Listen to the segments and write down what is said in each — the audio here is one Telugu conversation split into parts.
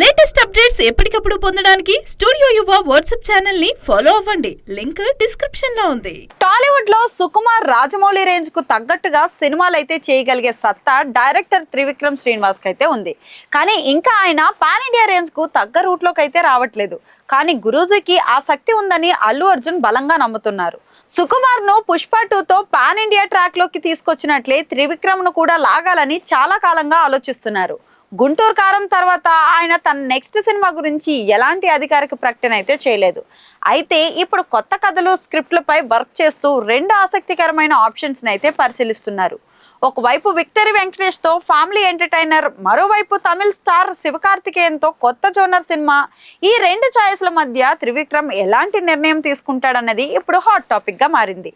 లేటెస్ట్ అప్డేట్స్ ఎప్పటికప్పుడు పొందడానికి స్టూడియో యువ వాట్సాప్ ఛానల్ని ఫాలో అవ్వండి. లింక్ డిస్క్రిప్షన్లో ఉంది. టాలీవుడ్లో సుకుమార్ రాజమౌళి రేంజ్కు తగ్గట్టుగా సినిమాలు అయితే చేయగలిగే సత్తా డైరెక్టర్ త్రివిక్రమ్ శ్రీనివాస్కి అయితే ఉంది. కానీ ఇంకా ఆయన పాన్ ఇండియా రేంజ్కు తగ్గ రూట్లోకి అయితే రావట్లేదు. కానీ గురూజీకి ఆ శక్తి ఉందని అల్లు అర్జున్ బలంగా నమ్ముతున్నారు. సుకుమార్ను పుష్ప టూతో పాన్ ఇండియా ట్రాక్లోకి తీసుకొచ్చినట్లే త్రివిక్రమ్ను కూడా లాగాలని చాలా కాలంగా ఆలోచిస్తున్నారు. గుంటూరు కారం తర్వాత ఆయన తన నెక్స్ట్ సినిమా గురించి ఎలాంటి అధికారిక ప్రకటన అయితే చేయలేదు. అయితే ఇప్పుడు కొత్త కథలు స్క్రిప్ట్లపై వర్క్ చేస్తూ రెండు ఆసక్తికరమైన ఆప్షన్స్ని అయితే పరిశీలిస్తున్నారు. ఒకవైపు విక్టరీ వెంకటేష్తో ఫ్యామిలీ ఎంటర్టైనర్ మరోవైపు తమిళ స్టార్ శివకార్తికేయన్తో కొత్త జోనర్ సినిమా. ఈ రెండు ఛాయిస్ల మధ్య త్రివిక్రమ్ ఎలాంటి నిర్ణయం తీసుకుంటాడన్నది ఇప్పుడు హాట్ టాపిక్గా మారింది.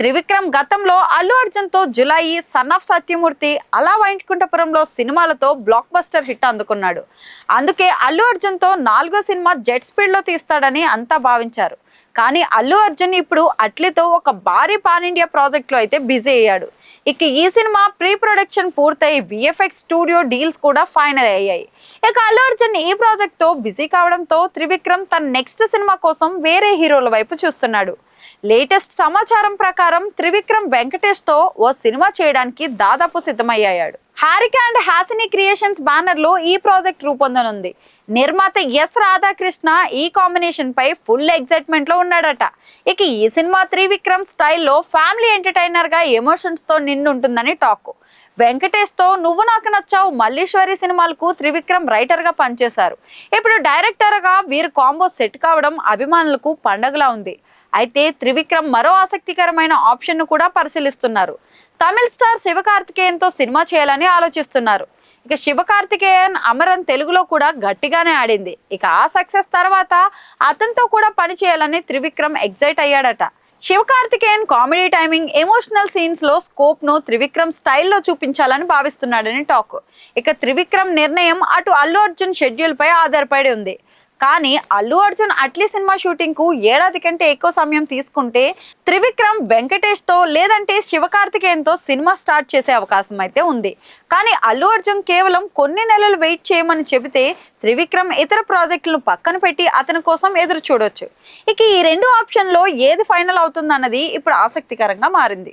త్రివిక్రమ్ గతంలో అల్లు అర్జున్తో జులాయి సన్ ఆఫ్ సత్యమూర్తి అలా వైంకుంఠపురంలో సినిమాలతో బ్లాక్ బస్టర్ హిట్ అందుకున్నాడు. అందుకే అల్లు అర్జున్తో నాలుగో సినిమా జెట్ స్పీడ్లో తీస్తాడని అంతా భావించారు. కానీ అల్లు అర్జున్ ఇప్పుడు అట్లీతో ఒక భారీ పాన్ ఇండియా ప్రాజెక్ట్లో అయితే బిజీ అయ్యాడు. ఇక ఈ సినిమా ప్రీ ప్రొడక్షన్ పూర్తయి విఎఫ్ఎక్స్ స్టూడియో డీల్స్ కూడా ఫైనల్ అయ్యాయి. ఇక అల్లు అర్జున్ ఈ ప్రాజెక్ట్తో బిజీ కావడంతో త్రివిక్రమ్ తన నెక్స్ట్ సినిమా కోసం వేరే హీరోల వైపు చూస్తున్నాడు. లేటెస్ట్ సమాచారం ప్రకారం త్రివిక్రమ్ వెంకటేష్తో ఓ సినిమా చేయడానికి దాదాపు సిద్ధమయ్యాడు. హారిక అండ్ హాసిని క్రియేషన్స్ బ్యానర్లో ఈ ప్రాజెక్ట్ రూపొందనుంది. నిర్మాత ఎస్ రాధాకృష్ణ ఈ కాంబినేషన్ పై ఫుల్ ఎగ్జైట్మెంట్లో ఉన్నాడట. ఇక ఈ సినిమా త్రివిక్రమ్ స్టైల్లో ఫ్యామిలీ ఎంటర్టైనర్గా ఎమోషన్స్తో నిండుంటుందని టాక్. వెంకటేష్తో నువ్వు నాకు నచ్చావు మల్లీశ్వరి సినిమాలకు త్రివిక్రమ్ రైటర్గా పనిచేశారు. ఇప్పుడు డైరెక్టర్గా వీరు కాంబో సెట్ కావడం అభిమానులకు పండగలా ఉంది. అయితే త్రివిక్రమ్ మరో ఆసక్తికరమైన ఆప్షన్ను కూడా పరిశీలిస్తున్నారు. తమిళ స్టార్ శివకార్తికేయన్తో సినిమా చేయాలని ఆలోచిస్తున్నారు. ఇక శివకార్తికేయన్ అమరన్ తెలుగులో కూడా గట్టిగానే ఆడింది. ఇక ఆ సక్సెస్ తర్వాత అతనితో కూడా పని చేయాలని త్రివిక్రమ్ ఎగ్జైట్ అయ్యాడట. శివకార్తికేయన్ కామెడీ టైమింగ్ ఎమోషనల్ సీన్స్లో స్కోప్ను త్రివిక్రమ్ స్టైల్లో చూపించాలని భావిస్తున్నాడని టాక్. ఇక త్రివిక్రమ్ నిర్ణయం అటు అల్లు అర్జున్ షెడ్యూల్ పై ఆధారపడి ఉంది. కానీ అల్లు అర్జున్ అట్లీ సినిమా షూటింగ్కు ఏడాది కంటే ఎక్కువ సమయం తీసుకుంటే త్రివిక్రమ్ వెంకటేష్తో లేదంటే శివకార్తికేయన్తో సినిమా స్టార్ట్ చేసే అవకాశం అయితే ఉంది. కానీ అల్లు అర్జున్ కేవలం కొన్ని నెలలు వెయిట్ చేయమని చెబితే త్రివిక్రమ్ ఇతర ప్రాజెక్టులను పక్కన పెట్టి అతని కోసం ఎదురు చూడొచ్చు. ఇక ఈ రెండు ఆప్షన్లో ఏది ఫైనల్ అవుతుందన్నది ఇప్పుడు ఆసక్తికరంగా మారింది.